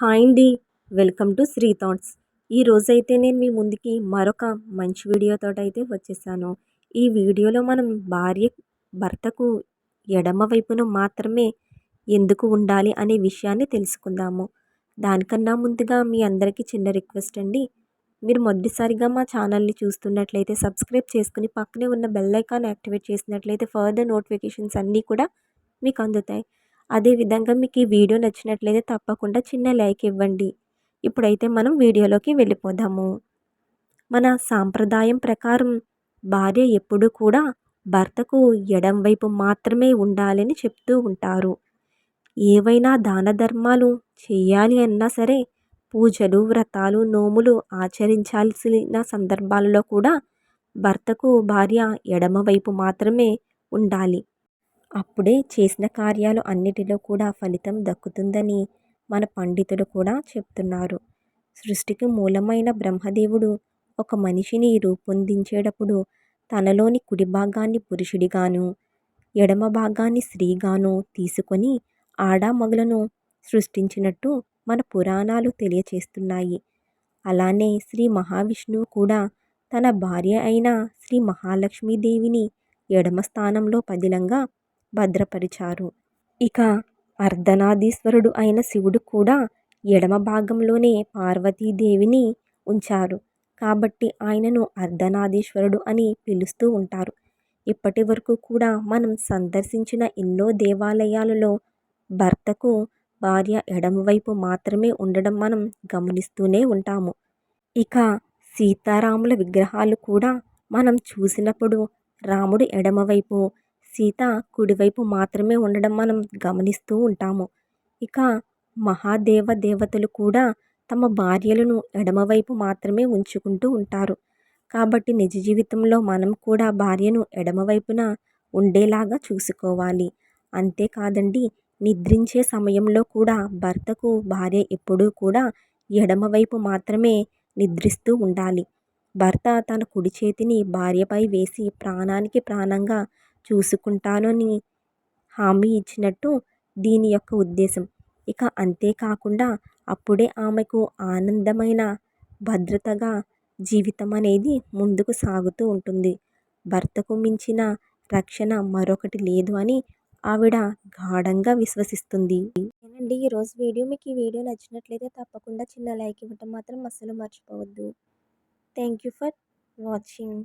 Hi అండి. Welcome to Sri thoughts. ఈ రోజైతే నేను మీ ముందుకి మరొక మంచి వీడియోతో అయితే వచ్చేసాను. ఈ వీడియోలో మనం భార్య భర్తకు ఎడమ వైపున మాత్రమే ఎందుకు ఉండాలి అనే విషయాన్ని తెలుసుకుందాము. దానికన్నా ముందుగా మీ అందరికీ చిన్న రిక్వెస్ట్ అండి. మీరు మొదటిసారిగా మా ఛానల్ని చూస్తున్నట్లయితే సబ్స్క్రైబ్ చేసుకుని పక్కనే ఉన్న బెల్ ఐకాన్ యాక్టివేట్ చేసినట్లయితే ఫర్దర్ నోటిఫికేషన్స్ అన్నీ కూడా మీకు అందుతాయి. అదేవిధంగా మీకు ఈ వీడియో నచ్చినట్లయితే తప్పకుండా చిన్న లైక్ ఇవ్వండి. ఇప్పుడైతే మనం వీడియోలోకి వెళ్ళిపోదాము. మన సాంప్రదాయం ప్రకారం భార్య ఎప్పుడు కూడా భర్తకు ఎడం వైపు మాత్రమే ఉండాలని చెప్తూ ఉంటారు. ఏవైనా దాన ధర్మాలు చేయాలి అన్నా సరే పూజలు వ్రతాలు నోములు ఆచరించాల్సిన సందర్భాలలో కూడా భర్తకు భార్య ఎడమవైపు మాత్రమే ఉండాలి. అప్పుడే చేసిన కార్యాలు అన్నిటిలో కూడా ఫలితం దక్కుతుందని మన పండితులు కూడా చెప్తున్నారు. సృష్టికి మూలమైన బ్రహ్మదేవుడు ఒక మనిషిని రూపొందించేటప్పుడు తనలోని కుడి భాగాన్ని పురుషుడిగాను ఎడమ భాగాన్ని స్త్రీగాను తీసుకొని ఆడామగులను సృష్టించినట్టు మన పురాణాలు తెలియచేస్తున్నాయి. అలానే శ్రీ మహావిష్ణువు కూడా తన భార్య అయిన శ్రీ మహాలక్ష్మీదేవిని ఎడమ స్థానంలో పదిలంగా భద్రపరిచారు. ఇక అర్ధనాదీశ్వరుడు అయిన శివుడు కూడా ఎడమ భాగంలోనే పార్వతీదేవిని ఉంచారు. కాబట్టి ఆయనను అర్ధనాదీశ్వరుడు అని పిలుస్తూ ఉంటారు. ఇప్పటి వరకు కూడా మనం సందర్శించిన ఎన్నో దేవాలయాలలో భర్తకు భార్య ఎడమవైపు మాత్రమే ఉండడం మనం గమనిస్తూనే ఉంటాము. ఇక సీతారాముల విగ్రహాలు కూడా మనం చూసినప్పుడు రాముడు ఎడమవైపు సీత కుడివైపు మాత్రమే ఉండడం మనం గమనిస్తూ ఉంటాము. ఇక మహాదేవ దేవతలు కూడా తమ భార్యలను ఎడమవైపు మాత్రమే ఉంచుకుంటూ ఉంటారు. కాబట్టి నిజ జీవితంలో మనం కూడా భార్యను ఎడమవైపున ఉండేలాగా చూసుకోవాలి. అంతేకాదండి నిద్రించే సమయంలో కూడా భర్తకు భార్య ఎప్పుడూ కూడా ఎడమవైపు మాత్రమే నిద్రిస్తూ ఉండాలి. భర్త తన కుడి చేతిని భార్యపై వేసి ప్రాణానికి ప్రాణంగా చూసుకుంటానని హామీ ఇచ్చినట్టు దీని యొక్క ఉద్దేశం. ఇక అంతేకాకుండా అప్పుడే ఆమెకు ఆనందమైన భద్రతగా జీవితం అనేది ముందుకు సాగుతూ ఉంటుంది. భర్తకు మించిన రక్షణ మరొకటి లేదు అని ఆవిడ గాఢంగా విశ్వసిస్తుంది. అండి ఈరోజు వీడియో మీకు ఈ వీడియో నచ్చినట్లయితే తప్పకుండా చిన్న లైక్ ఇవ్వటం మాత్రం అస్సలు మర్చిపోవద్దు. Thank you for watching.